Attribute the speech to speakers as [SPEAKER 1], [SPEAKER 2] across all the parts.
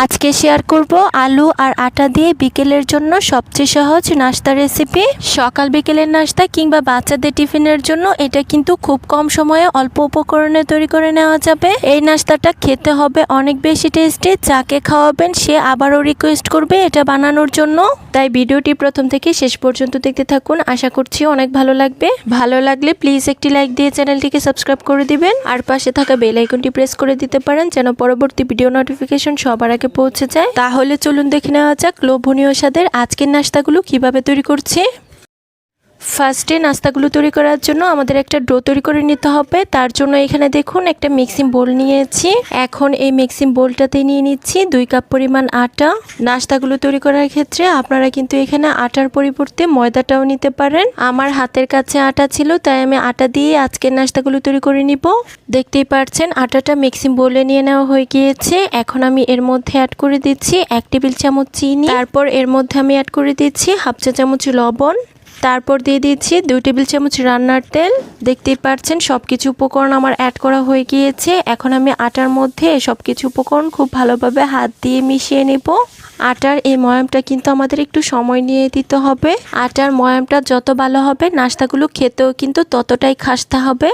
[SPEAKER 1] আজকে শেয়ার করব আলু আর আটা দিয়ে বিকেলের জন্য সবচেয়ে সহজ নাস্তা রেসিপি। সকাল বিকেলের নাস্তা কিংবা বাচ্চাদের টিফিনের জন্য এটা কিন্তু খুব কম সময়ে অল্প উপকরণে তৈরি করে নেওয়া যাবে। এই নাস্তাটা খেতে হবে অনেক বেশি টেস্টি, যাকে খাওয়াবেন সে আবারও রিকোয়েস্ট করবে এটা বানানোর জন্য। তাই ভিডিওটি প্রথম থেকে শেষ পর্যন্ত দেখতে থাকুন, আশা করছি অনেক ভালো লাগবে। ভালো লাগলে প্লিজ একটি লাইক দিয়ে চ্যানেলটিকে সাবস্ক্রাইব করে দিবেন। আর পাশে থাকা বেল আইকনটি প্রেস করে দিতে পারেন, যেন পরবর্তী ভিডিও নোটিফিকেশন সবার আগে পৌঁছে যায়। তাহলে চলুন দেখে নেওয়া যাক লোভনীয় স্বাদের আজকের নাস্তাগুলো কীভাবে তৈরি করছি। ফার্স্টে নাস্তাগুলো তৈরি করার জন্য আমাদের একটা ডো তৈরি করে নিতে হবে। তার জন্য এখানে দেখুন একটা মিক্সিং বোল নিয়েছি। এখন এই মিক্সিং বোলটাতে নিয়ে নিচ্ছি দুই কাপ পরিমাণ আটা। নাস্তাগুলো তৈরি করার ক্ষেত্রে আপনারা কিন্তু এখানে আটার পরিবর্তে ময়দাটাও নিতে পারেন। আমার হাতের কাছে আটা ছিল, তাই আমি আটা দিয়ে আজকের নাস্তাগুলো তৈরি করে নিব। দেখতেই পারছেন, আটাটা মিক্সিং বোলে নিয়ে নেওয়া হয়ে গিয়েছে। এখন আমি এর মধ্যে অ্যাড করে দিচ্ছি এক টেবিল চামচ চিনি। তারপর এর মধ্যে আমি অ্যাড করে দিচ্ছি হাফ চা চামচ লবণ। তারপর দিয়ে দিচ্ছি দুই টেবিল চামচ রান্নার তেল। দেখতেই পাচ্ছেন সব কিছু উপকরণ আমার অ্যাড করা হয়ে গিয়েছে। এখন আমি আটার মধ্যে সব কিছু উপকরণ খুব ভালোভাবে হাত দিয়ে মিশিয়ে নেব। আটার এই ময়ামটা কিন্তু আমাদের একটু সময় নিয়ে দিতে হবে। আটার ময়ামটা যত ভালো হবে, নাস্তাগুলো খেতেও কিন্তু ততটাই খাসতে হবে।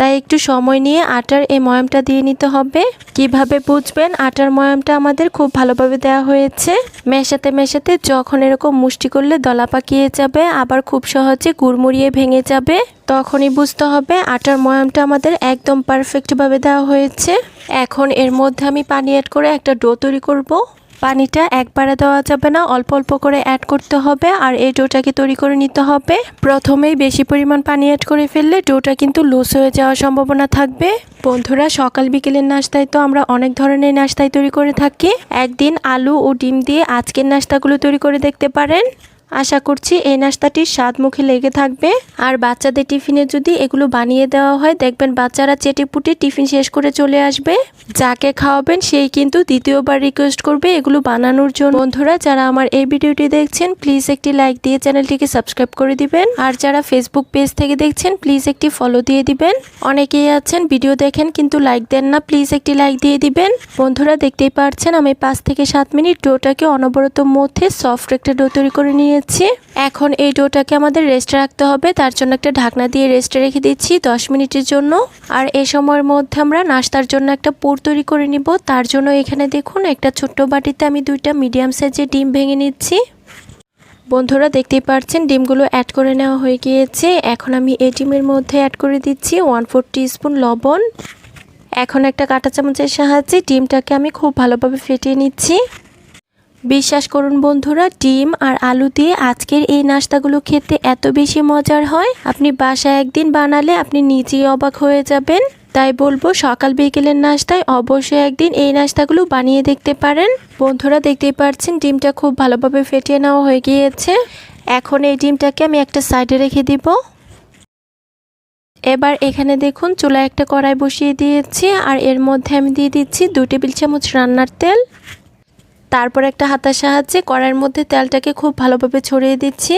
[SPEAKER 1] তাই একটু সময় নিয়ে আটার এই ময়ামটা দিয়ে নিতে হবে। কীভাবে বুঝবেন? আটার ময়ামটা আমাদের খুব ভালোভাবে দেওয়া হয়েছে। মেশাতে মেশাতে যখন এরকম মুষ্টি করলে দলা পাকিয়ে যাবে, আবার খুব সহজে গুড়মুড়িয়ে ভেঙে যাবে, তখনই বুঝতে হবে আটার ময়ামটা আমাদের একদম পারফেক্টভাবে দেওয়া হয়েছে। এখন এর মধ্যে আমি পানি অ্যাড করে একটা ডো তৈরি করব। পানিটা একবারে দেওয়া যাবে না, অল্প অল্প করে অ্যাড করতে হবে আর এই ডোটাকে তৈরি করে নিতে হবে। প্রথমেই বেশি পরিমাণ পানি অ্যাড করে ফেললে ডোটা কিন্তু লুজ হয়ে যাওয়ার সম্ভাবনা থাকবে। বন্ধুরা, সকাল বিকেলের নাস্তায় তো আমরা অনেক ধরনের নাস্তায় তৈরি করে থাকি। একদিন আলু ও ডিম দিয়ে আজকের নাস্তাগুলো তৈরি করে দেখতে পারেন। আশা করছি এই নাস্তাটির স্বাদ মুখে লেগে থাকবে। আর বাচ্চাদের টিফিনে যদি এগুলো বানিয়ে দেওয়া হয়, দেখবেন বাচ্চারা চেটে পুটে টিফিন শেষ করে চলে আসবে। যাকে খাওয়াবেন, সেই কিন্তু দ্বিতীয়বার রিকোয়েস্ট করবে এগুলো বানানোর জন্য। বন্ধুরা, যারা আমার এই ভিডিওটি দেখছেন প্লিজ একটি লাইক দিয়ে চ্যানেলটিকে সাবস্ক্রাইব করে দিবেন। আর যারা ফেসবুক পেজ থেকে দেখছেন প্লিজ একটি ফলো দিয়ে দিবেন। অনেকেই আছেন ভিডিও দেখেন, কিন্তু লাইক দেন না প্লিজ একটি লাইক দিয়ে দিবেন। বন্ধুরা, দেখতেই পারছেন, আমি পাঁচ থেকে সাত মিনিট ডোটাকে অনবরত মধ্যে সফট একটা ডো তৈরি করে নিয়েছি এখন এই ডোটাকে আমাদের রেস্টে রাখতে হবে। তার জন্য একটা ঢাকনা দিয়ে রেস্টে রেখে দিচ্ছি দশ মিনিটের জন্য। আর এই সময়ের মধ্যে আমরা নাস্তার জন্য একটা পুর তৈরি করে নিব। তার জন্য এখানে দেখুন একটা ছোট্ট বাটিতে আমি দুইটা মিডিয়াম সাইজের ডিম ভেঙে নিচ্ছি। বন্ধুরা, দেখতেই পাচ্ছেন, ডিমগুলো অ্যাড করে নেওয়া হয়ে গিয়েছে। এখন আমি এই ডিমের মধ্যে অ্যাড করে দিচ্ছি ওয়ান ফোর স্পুন লবণ। এখন একটা কাঁটা চামচের সাহায্যে ডিমটাকে আমি খুব ভালোভাবে ফেটিয়ে নিচ্ছি। বিশ্বাস করুন বন্ধুরা, ডিম আর আলু দিয়ে আজকের এই নাস্তাগুলো খেতে এত বেশি মজার হয়। আপনি বাসায় একদিন বানালে আপনি নিজেই অবাক হয়ে যাবেন। তাই বলব, সকাল বিকেলের নাস্তায় অবশ্যই একদিন এই নাস্তাগুলো বানিয়ে দেখতে পারেন। বন্ধুরা, দেখতেই পাচ্ছেন ডিমটা খুব ভালোভাবে ফেটিয়ে নেওয়া হয়ে গিয়েছে। এখন এই ডিমটাকে আমি একটা সাইডে রেখে দিব। এবার এখানে দেখুন, চুলায় একটা কড়াই বসিয়ে দিয়েছি আর এর মধ্যে আমি দিয়ে দিচ্ছি দু টেবিল চামচ রান্নার তেল। তারপর একটা হাতার সাহায্যে কড়াইয়ের মধ্যে তেলটাকে খুব ভালোভাবে ছড়িয়ে দিচ্ছি।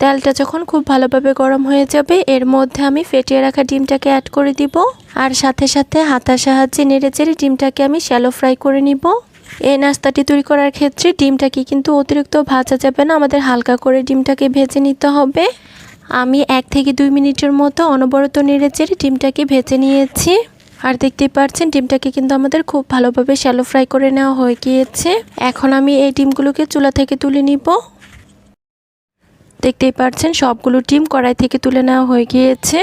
[SPEAKER 1] তেলটা যখন খুব ভালোভাবে গরম হয়ে যাবে, এর মধ্যে আমি ফেটিয়ে রাখা ডিমটাকে অ্যাড করে দিব। আর সাথে সাথে হাতার সাহায্যে নেড়ে চেড়ে ডিমটাকে আমি শ্যালো ফ্রাই করে নিব। এই নাস্তাটি তৈরি করার ক্ষেত্রে ডিমটাকে কিন্তু অতিরিক্ত ভাজা যাবে না, আমাদের হালকা করে ডিমটাকে ভেজে নিতে হবে। আমি এক থেকে দুই মিনিটের মতো অনবরত নেড়ে চেড়ে ডিমটাকে ভেজে নিয়েছি। আর দেখতেই পাচ্ছেন ডিমটাকে কিন্তু আমাদের খুব ভালোভাবে শ্যালো ফ্রাই করে নেওয়া হয়ে গিয়েছে। এখন আমি এই ডিমগুলোকে চুলা থেকে তুলে নিব। দেখতেই পাচ্ছেন সবগুলো ডিম কড়াই থেকে তুলে নেওয়া হয়ে গিয়েছে।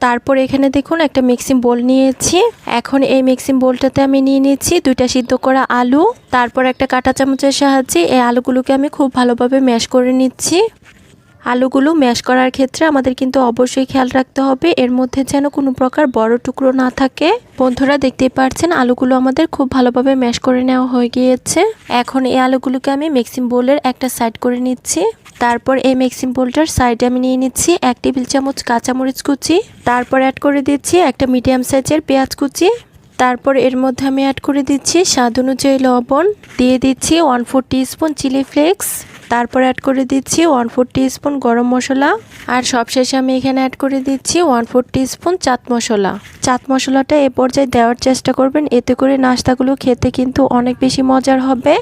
[SPEAKER 1] তারপর এখানে দেখুন, একটা মিক্সিং বোল নিয়েছি। এখন এই মিক্সিং বোলটাতে আমি নিয়ে নিচ্ছি দুইটা সিদ্ধ করা আলু। তারপর একটা কাঁটা চামচের সাহায্যে এই আলুগুলোকে আমি খুব ভালোভাবে ম্যাশ করে নিচ্ছি। আলুগুলো ম্যাশ করার ক্ষেত্রে আমাদের কিন্তু অবশ্যই খেয়াল রাখতে হবে। এর মধ্যে যেন কোনো প্রকার বড় টুকরো না থাকে। বন্ধুরা দেখতেই পাচ্ছেন আলুগুলো আমাদের খুব ভালোভাবে ম্যাশ করে নেওয়া হয়ে গিয়েছে। এখন এই আলুগুলোকে আমি মিক্সিং বোলের একটা সাইড করে নিচ্ছি। তারপর এই মিক্সিং বোলটার সাইডে আমি নিয়ে নিচ্ছি এক টেবিল চামচ কাঁচামরিচ কুচি। তারপর অ্যাড করে দিচ্ছি একটা মিডিয়াম সাইজের পেঁয়াজ কুচি। তারপর এর মধ্যে আমি অ্যাড করে দিচ্ছি স্বাদ অনুযায়ী লবণ। দিয়ে দিচ্ছি one four spoon chilli flakes তারপর অ্যাড করে দিচ্ছি ওয়ান ফোর স্পুন গরম মশলা। আর সবশেষে আমি এখানে অ্যাড করে দিচ্ছি one four spoon chaat masala. Chaat মশলাটা এ পর্যায়ে দেওয়ার চেষ্টা করবেন, এতে করে নাস্তাগুলো খেতে কিন্তু অনেক বেশি মজার হবে।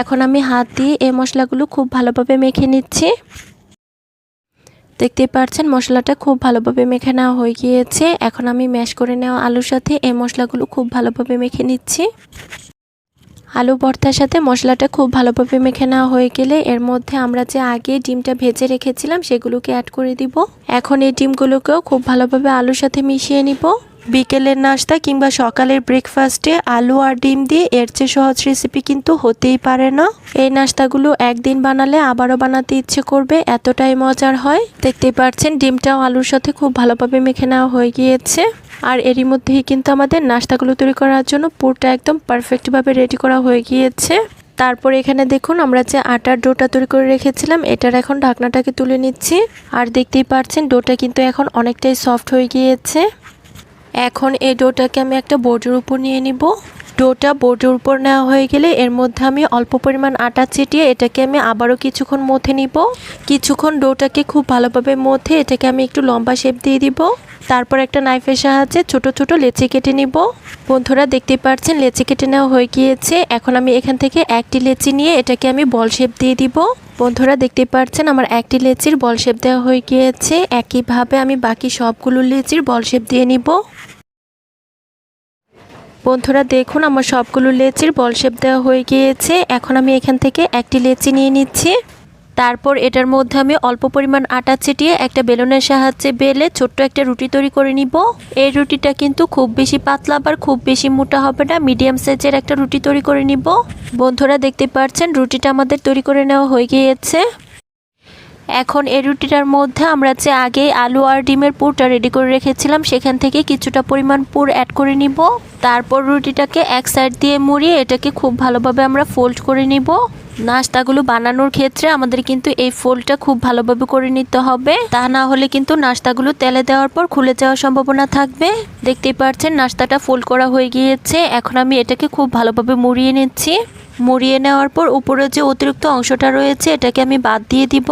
[SPEAKER 1] এখন আমি হাত দিয়ে এই মশলাগুলো খুব ভালোভাবে মেখে নিচ্ছি। দেখতেই পাচ্ছেন, মশলাটা খুব ভালোভাবে মেখে নেওয়া হয়ে গিয়েছে। এখন আমি ম্যাশ করে নেওয়া আলুর সাথে এই মশলাগুলো খুব ভালোভাবে মেখে নিচ্ছি। আলু ভর্তার সাথে মশলাটা খুব ভালোভাবে মেখে নেওয়া হয়ে গেলে এর মধ্যে আমরা যে আগে ডিমটা ভেজে রেখেছিলাম সেগুলোকে অ্যাড করে দিব। এখন এই ডিমগুলোকেও খুব ভালোভাবে আলুর সাথে মিশিয়ে নিব। বিকেলের নাস্তা কিংবা সকালের ব্রেকফাস্টে আলু আর ডিম দিয়ে এর চেয়ে সহজ রেসিপি কিন্তু হতেই পারে না। এই নাস্তাগুলো একদিন বানালে আবারও বানাতে ইচ্ছে করবে, এতটাই মজার হয়। দেখতেই পাচ্ছেন, ডিমটাও আলুর সাথে খুব ভালোভাবে মেখে নেওয়া হয়ে গিয়েছে। আর এরই মধ্যেই কিন্তু আমাদের নাস্তাগুলো তৈরি করার জন্য পুরটা একদম পারফেক্টভাবে রেডি করা হয়ে গিয়েছে। তারপর এখানে দেখুন, আমরা যে আটার ডোটা তৈরি করে রেখেছিলাম, এটার এখন ঢাকনাটাকে তুলে নিচ্ছি। আর দেখতেই পাচ্ছেন, ডোটা কিন্তু এখন অনেকটাই সফট হয়ে গিয়েছে। এখন এই ডোটাকে আমি একটা বোর্ডের উপর নিয়ে নিব। ডোটা বোর্ডের উপর নেওয়া হয়ে গেলে এর মধ্যে আমি অল্প পরিমাণ আটা ছিটিয়ে এটাকে আমি আবারও কিছুক্ষণ মথে নিব। কিছুক্ষণ ডোটাকে খুব ভালোভাবে মথে এটাকে আমি একটু লম্বা শেপ দিয়ে দিব। তারপর একটা নাইফের সাহায্যে ছোট ছোট লেচি কেটে নিব। বন্ধুরা দেখতে পাচ্ছেন লেচি কেটে নেওয়া হয়ে গিয়েছে। এখন আমি এখান থেকে একটি লেচি নিয়ে এটাকে আমি বল শেপ দিয়ে দিব। বন্ধুরা দেখতে পাচ্ছেন আমার একটি লেচির বল শেপ দেওয়া হয়ে গিয়েছে। একইভাবে আমি বাকি সবগুলো লেচির বল শেপ দিয়ে নিব। বন্ধুরা দেখুন, আমার সবগুলো লেচির বল শেপ দেওয়া হয়ে গিয়েছে। এখন আমি এখান থেকে একটি লেচি নিয়ে নিচ্ছি। তারপর এটার মধ্যে আমি অল্প পরিমাণ আটা ছিটিয়ে একটা বেলুনের সাহায্যে বেলে ছোট্ট একটা রুটি তৈরি করে নিব। এই রুটিটা কিন্তু খুব বেশি পাতলা আবার খুব বেশি মোটা হবে না, মিডিয়াম সাইজের একটা রুটি তৈরি করে নিব। বন্ধুরা দেখতে পাচ্ছেন, রুটিটা আমাদের তৈরি করে নেওয়া হয়ে গিয়েছে। এখন এই রুটিটার মধ্যে আমরা যে আগে আলু আর ডিমের পুরটা রেডি করে রেখেছিলাম, সেখান থেকে কিছুটা পরিমাণ পুর অ্যাড করে নিব। তারপর রুটিটাকে এক সাইড দিয়ে মুড়িয়ে এটাকে খুব ভালোভাবে আমরা ফোল্ড করে নিব। নাস্তাগুলো বানানোর ক্ষেত্রে আমাদের কিন্তু এই ফোল্ডটা খুব ভালোভাবে করে নিতে হবে। তা না হলে কিন্তু নাস্তাগুলো তেলে দেওয়ার পর খুলে যাওয়ার সম্ভাবনা থাকবে। দেখতেই পাচ্ছেন নাস্তাটা ফোল্ড করা হয়ে গিয়েছে। এখন আমি এটাকে খুব ভালোভাবে মুড়িয়ে নিচ্ছি। মুড়িয়ে নেওয়ার পর উপরে যে অতিরিক্ত অংশটা রয়েছে, এটাকে আমি বাদ দিয়ে দিব।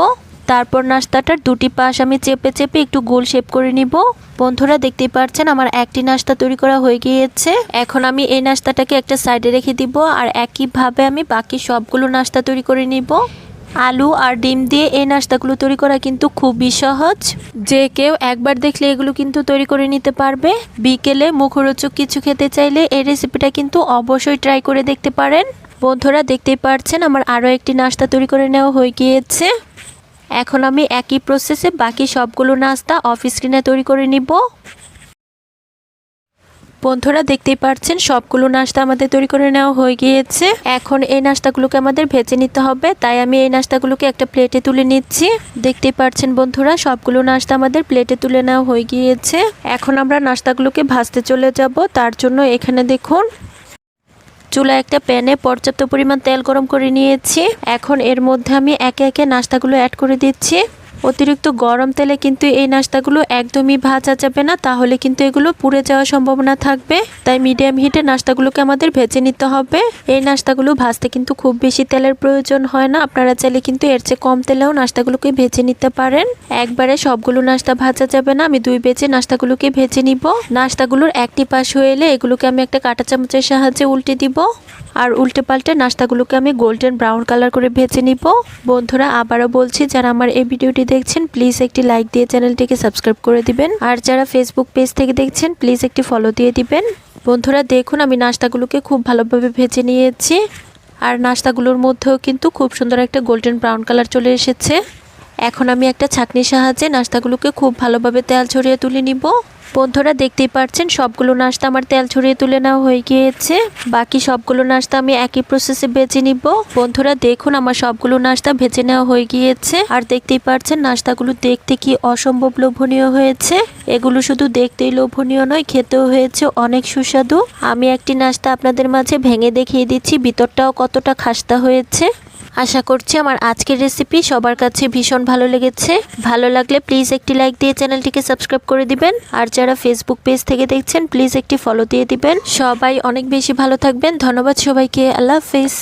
[SPEAKER 1] তারপর নাস্তাটার দুটি পাশ আমি চেপে চেপে একটু গোল শেপ করে নিব। বন্ধুরা, দেখতেই পাচ্ছেন আমার একটি নাস্তা তৈরি করা হয়ে গিয়েছে। এখন আমি এই নাস্তাটাকে একটা সাইডে রেখে দিব আর একইভাবে আমি বাকি সবগুলো নাস্তা তৈরি করে নিব। আলু আর ডিম দিয়ে এই নাস্তাগুলো তৈরি করা কিন্তু খুবই সহজ। যে কেউ একবার দেখলে এগুলো কিন্তু তৈরি করে নিতে পারবে। বিকেলে মুখরোচক কিছু খেতে চাইলে এই রেসিপিটা কিন্তু অবশ্যই ট্রাই করে দেখতে পারেন। বন্ধুরা, দেখতেই পাচ্ছেন আমার আরও একটি নাস্তা তৈরি করে নেওয়া হয়ে গিয়েছে। এখন আমি একই প্রসেসে বাকি সবগুলো নাস্তা অফ স্ক্রিনে তৈরি করে নিব। বন্ধুরা, দেখতেই পাচ্ছেন সবগুলো নাস্তা আমাদের তৈরি করে নেওয়া হয়ে গিয়েছে। এখন এই নাস্তাগুলোকে আমাদের ভেজে নিতে হবে, তাই আমি এই নাস্তাগুলোকে একটা প্লেটে তুলে নিচ্ছি। দেখতেই পাচ্ছেন বন্ধুরা, সবগুলো নাস্তা আমাদের প্লেটে তুলে নেওয়া হয়ে গিয়েছে। এখন আমরা নাস্তাগুলোকে ভাজতে চলে যাব, তার জন্য এখানে দেখুন চুলা একটা প্যানে পর্যাপ্ত পরিমাণ তেল গরম করে নিয়েছি। এখন এর মধ্যে আমি একে একে নাস্তাগুলো অ্যাড করে দিচ্ছি। অতিরিক্ত গরম তেলে কিন্তু এই নাস্তাগুলো একদমই ভাজা যাবে না, তাহলে কিন্তু এগুলো পুড়ে যাওয়ার সম্ভাবনা থাকবে। তাই মিডিয়াম হিটে নাস্তাগুলোকে আমাদের ভেজে নিতে হবে। এই নাস্তাগুলো ভাজতে কিন্তু খুব বেশি তেলের প্রয়োজন হয় না, আপনারা চাইলে কিন্তু এর চেয়ে কম তেলেও নাস্তাগুলোকে ভেজে নিতে পারেন। একবারে সবগুলো নাস্তা ভাজা যাবে না, আমি দুই বেজে নাস্তাগুলোকে ভেজে নিব। নাস্তাগুলোর একটি পাশ হয়ে এলে এগুলোকে আমি একটা কাঁটা চামচের সাহায্যে উল্টে দিব। আর উল্টে পাল্টে নাস্তাগুলোকে আমি গোল্ডেন ব্রাউন কালার করে ভেজে নিব। বন্ধুরা, আবারও বলছি, যারা আমার এই ভিডিওটি দেখছেন প্লিজ একটি লাইক দিয়ে চ্যানেলটিকে সাবস্ক্রাইব করে দিবেন। আর যারা ফেসবুক পেজ থেকে দেখছেন প্লিজ একটি ফলো দিয়ে দিবেন। বন্ধুরা, দেখুন, আমি নাস্তাগুলোকে খুব ভালোভাবে ভেজে নিয়েছি। আর নাস্তাগুলোর মধ্যেও কিন্তু খুব সুন্দর একটা গোল্ডেন ব্রাউন কালার চলে এসেছে। এখন আমি একটা ছাঁকনির সাহায্যে নাস্তাগুলোকে খুব ভালোভাবে তেল ছড়িয়ে তুলে নিব। বন্ধুরা দেখতেই পাচ্ছেন, সবগুলো নাস্তা আমার তেল ছড়িয়ে তুলে নেওয়া হয়ে গিয়েছে। বাকি সবগুলো নাস্তা আমি একই প্রসেসে বেছে নিব। বন্ধুরা দেখুন, আমার সবগুলো নাস্তা ভেজে নেওয়া হয়ে গিয়েছে। আর দেখতেই পাচ্ছেন, নাস্তাগুলো দেখতে কি অসম্ভব লোভনীয় হয়েছে। এগুলো শুধু দেখতেই লোভনীয় নয়, খেতেও হয়েছে অনেক সুস্বাদু। আমি একটি নাস্তা আপনাদের মাঝে ভেঙে দেখিয়ে দিচ্ছি, ভিতরটাও কতটা খাস্তা হয়েছে। আশা করছি আমার আজকের রেসিপি সবার কাছে ভীষণ ভালো লেগেছে। ভালো লাগলে প্লিজ একটি লাইক দিয়ে চ্যানেলটিকে সাবস্ক্রাইব করে দিবেন। আর যারা ফেসবুক পেজ থেকে দেখছেন প্লিজ একটি ফলো দিয়ে দিবেন। সবাই অনেক বেশি ভালো থাকবেন। ধন্যবাদ সবাইকে। আল্লাহ হাফিজ।